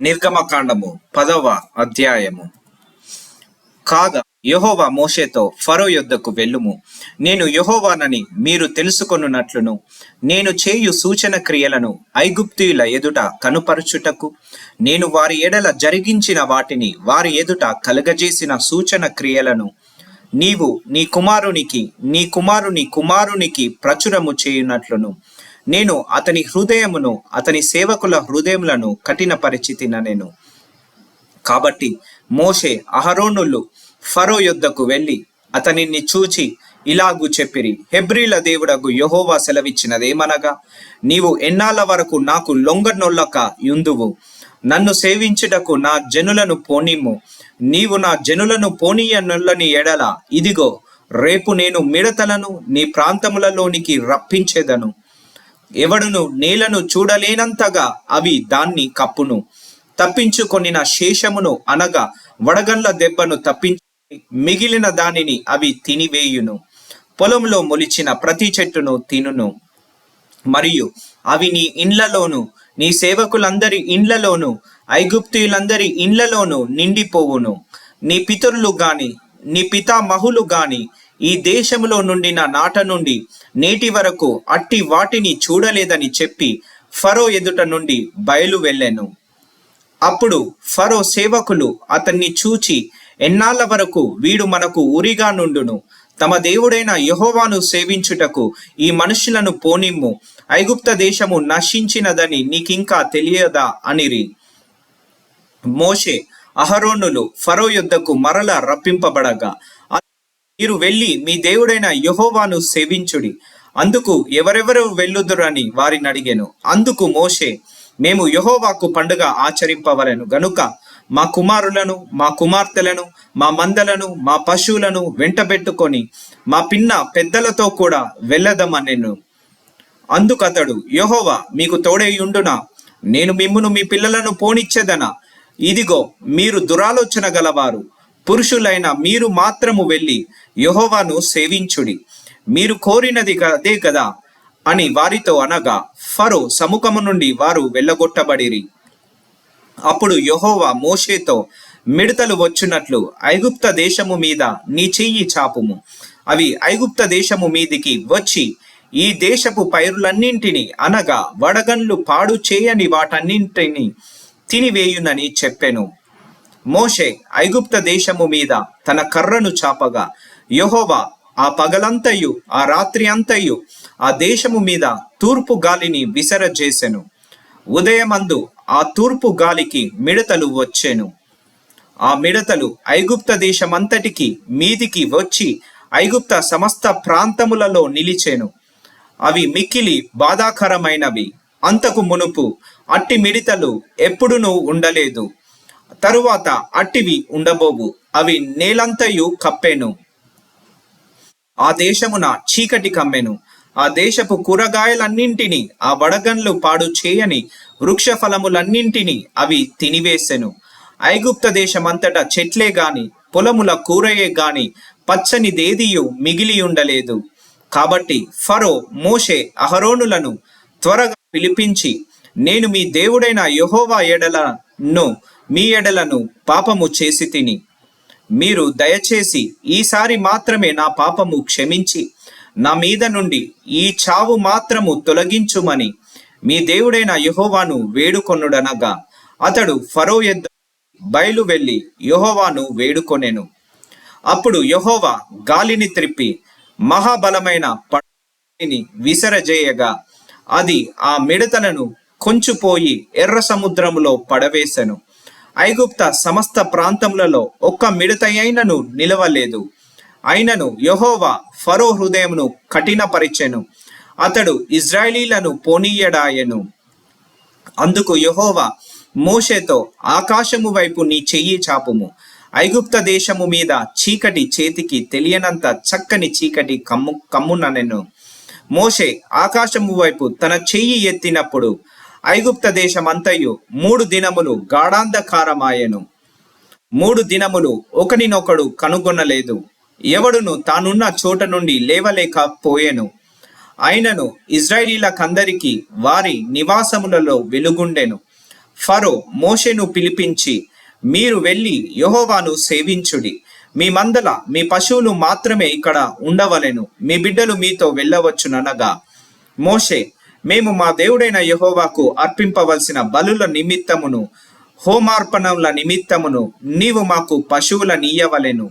నిర్గమకాండము పదవ అధ్యాయము. కాగా యహోవ మోషేతో ఫరో యొద్దకు వెళ్ళుము. నేను యహోవానని మీరు తెలుసుకొనున్నట్లును. నేను చేయు సూచన క్రియలను ఐగుప్తియుల ఎదుట కనుపరుచుటకు నేను వారి ఎడల జరిగించిన వాటిని వారి ఎదుట కలుగజేసిన సూచన క్రియలను నీవు నీ కుమారునికి నీ కుమారుని కుమారునికి ప్రచురము చేయునట్లును నేను అతని హృదయమును అతని సేవకుల హృదయములను కఠినపరిచితిన నేను. కాబట్టి మోషే అహరోనులు ఫరో యొద్దకు వెళ్ళి అతనిని చూచి ఇలాగు చెప్పిరి హెబ్రీల దేవుడకు యహోవా సెలవిచ్చినదేమనగా నీవు ఎన్నాళ్ళ వరకు నాకు లొంగనొల్లక యుందువు? నన్ను సేవించుటకు నా జనులను పోనిమ్ము. నీవు నా జనులను పోనీయనుల్లని ఎడల ఇదిగో రేపు నేను మిడతలను నీ ప్రాంతములలోనికి రప్పించేదను. ఎవడును నేలను చూడలేనంతగా అవి దాన్ని కప్పును. తప్పించుకొనిన శేషమును అనగా వడగండ్ల దెబ్బను తప్పించి మిగిలిన దానిని అవి తినివేయును. పొలంలో మొలిచిన ప్రతి చెట్టును తినును. మరియు అవి నీ ఇండ్లలోను నీ సేవకులందరి ఇండ్లలోను ఐగుప్తియులందరి ఇండ్లలోను నిండిపోవును. నీ పితరులు గాని నీ పితామహులు గాని ఈ దేశములో నుండిన నాట నుండి నేటి వరకు అట్టి వాటిని చూడలేదని చెప్పి ఫరో ఎదుట నుండి బయలు వెళ్ళాను. అప్పుడు ఫరో సేవకులు అతన్ని చూచి ఎన్నాళ్ళ వరకు వీడు మనకు ఉరిగా నుండును? తమ దేవుడైన యహోవాను సేవించుటకు ఈ మనుషులను పోనిమ్ము. ఐగుప్త దేశము నశించినదని నీకింకా తెలియదా? అనిరి. మోషే అహరోనులు ఫరో యుద్ధకు మరల రప్పింపబడగా మీరు వెళ్ళి మీ దేవుడైన యహోవాను సేవించుడి. అందుకు ఎవరెవరు వెళ్ళుదురని వారిని అడిగాను. అందుకు మోషే మేము యహోవాకు పండుగ ఆచరింపవలను. గనుక మా కుమారులను మా కుమార్తెలను మా మందలను మా పశువులను వెంటబెట్టుకొని మా పిన్న పెద్దలతో కూడా వెళ్ళదమనెను. అందుకతడు యహోవా మీకు తోడేయుండునా? నేను మిమ్మును మీ పిల్లలను పోనిచ్చేదనా? ఇదిగో మీరు దురాలోచన గలవారు. పురుషులైన మీరు మాత్రము వెళ్ళి యహోవాను సేవించుడి. మీరు కోరినది అదే కదా అని వారితో అనగా ఫరో సముఖము నుండి వారు వెళ్ళగొట్టబడిరి. అప్పుడు యహోవా మోషేతో మిడతలు వచ్చునట్లు ఐగుప్త దేశము మీద నీ చెయ్యి చాపుము. అవి ఐగుప్త దేశము మీదికి వచ్చి ఈ దేశపు పైరులన్నింటినీ అనగా వడగన్లు పాడు చేయని వాటన్నింటినీ తినివేయునని చెప్పెను. మోషే ఐగుప్త దేశము మీద తన కర్రను చాపగా యహోవా ఆ పగలంతయు ఆ రాత్రి అంతయు ఆ దేశము మీద తూర్పు గాలిని విసరజేసెను. ఉదయమందు ఆ తూర్పు గాలికి మిడతలు వచ్చెను. ఆ మిడతలు ఐగుప్త దేశమంతటికి మీదికి వచ్చి ఐగుప్త సమస్త ప్రాంతములలో నిలిచెను. అవి మిక్కిలి బాధాకరమైనవి. అంతకు మునుపు అట్టి మిడతలు ఎప్పుడునూ ఉండలేదు. తరువాత అట్టివి ఉండబోవు. అవి నేలంతయు కప్పెను. ఆ దేశమున చీకటి కమ్మెను. ఆ దేశపు కూరగాయలన్నింటినీ ఆ వడగన్లు పాడు చేయని వృక్ష ఫలములన్నింటినీ అవి తినివేసెను. ఐగుప్త దేశమంతటా చెట్లే గాని పొలముల కూరయే గాని పచ్చని దేదీయు మిగిలి ఉండలేదు కాబట్టి ఫరో మోషే అహరోనులను త్వరగా పిలిపించి నేను మీ దేవుడైన యహోవా ఎడలను మీ ఎడలను పాపము చేసి తిని. మీరు దయచేసి ఈసారి మాత్రమే నా పాపము క్షమించి నా మీద నుండి ఈ చావు మాత్రము తొలగించుమని మీ దేవుడైన యహోవాను వేడుకొనుడనగా. అతడు ఫరో ఎద్ద బయలు వెళ్ళి యహోవాను వేడుకొనెను. అప్పుడు యహోవా గాలిని త్రిప్పి మహాబలమైన పడిని విసరజేయగా అది ఆ మిడతలను కొంచుపోయి ఎర్ర సముద్రములో పడవేశను ఐగుప్త సమస్త ప్రాంతములలో ఒక్క మిడతయైనను నిలవలేదు. అయినను యహోవా ఫరో హృదయమును కఠినపరిచెను. అతడు ఇజ్రాయిలీలను పోనీయడాయెను. అందుకు యహోవా మోషేతో ఆకాశము వైపు నీ చెయ్యి చాపుము. ఐగుప్త దేశము మీద చీకటి చేతికి తెలియనంత చక్కని చీకటి కమ్ము కమ్ముననెను. మోషే ఆకాశము వైపు తన చెయ్యి ఎత్తినప్పుడు ఐగుప్త దేశమంతయు మూడు దినములు గాఢాంధకారమాయెను. మూడు దినములు ఒకనినొకడు కనుగొనలేదు. ఎవడును తానున్న చోట నుండి లేవలేకపోయెను అయినను ఇజ్రాయిలీలకందరికీ వారి నివాసములలో వెలుగుండెను. ఫరో మోషెను పిలిపించి మీరు వెళ్ళి యహోవాను సేవించుడి. మీ మందల మీ పశువులు మాత్రమే ఇక్కడ ఉండవలెను. మీ బిడ్డలు మీతో వెళ్ళవచ్చుననగా. మోషే మేము మా దేవుడైన యహోవాకు అర్పింపవలసిన బలుల నిమిత్తమును హోమార్పణముల నిమిత్తమును నీవు మాకు పశువుల నీయవలెను.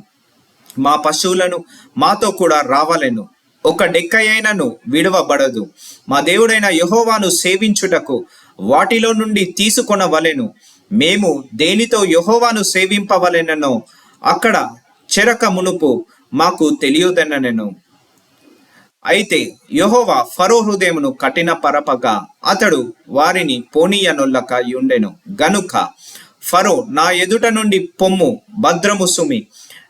మా పశువులను మాతో కూడా రావలెను. ఒక డెక్కయైనను విడవబడదు. మా దేవుడైన యహోవాను సేవించుటకు వాటిలో నుండి తీసుకొనవలెను. మేము దేనితో యహోవాను సేవింపవలెననో అక్కడ చెరక మునుపు మాకు తెలియదననెను అయితే యెహోవా ఫరో హృదయమును కఠిన పరపగా అతడు వారిని పోనీయనొల్లక యుండెను గనుక ఫరో నా ఎదుట నుండి పొమ్ము భద్రము సుమి.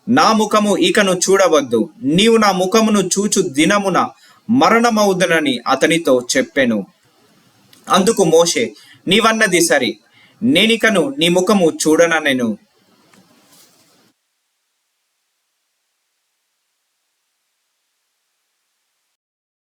నా ముఖము ఇకను చూడవద్దు. నీవు నా ముఖమును చూచు దినమున మరణమవుదనని అతనితో చెప్పెను. అందుకు మోషే నీవన్నది సరి. నేనికను నీ ముఖము చూడననెను.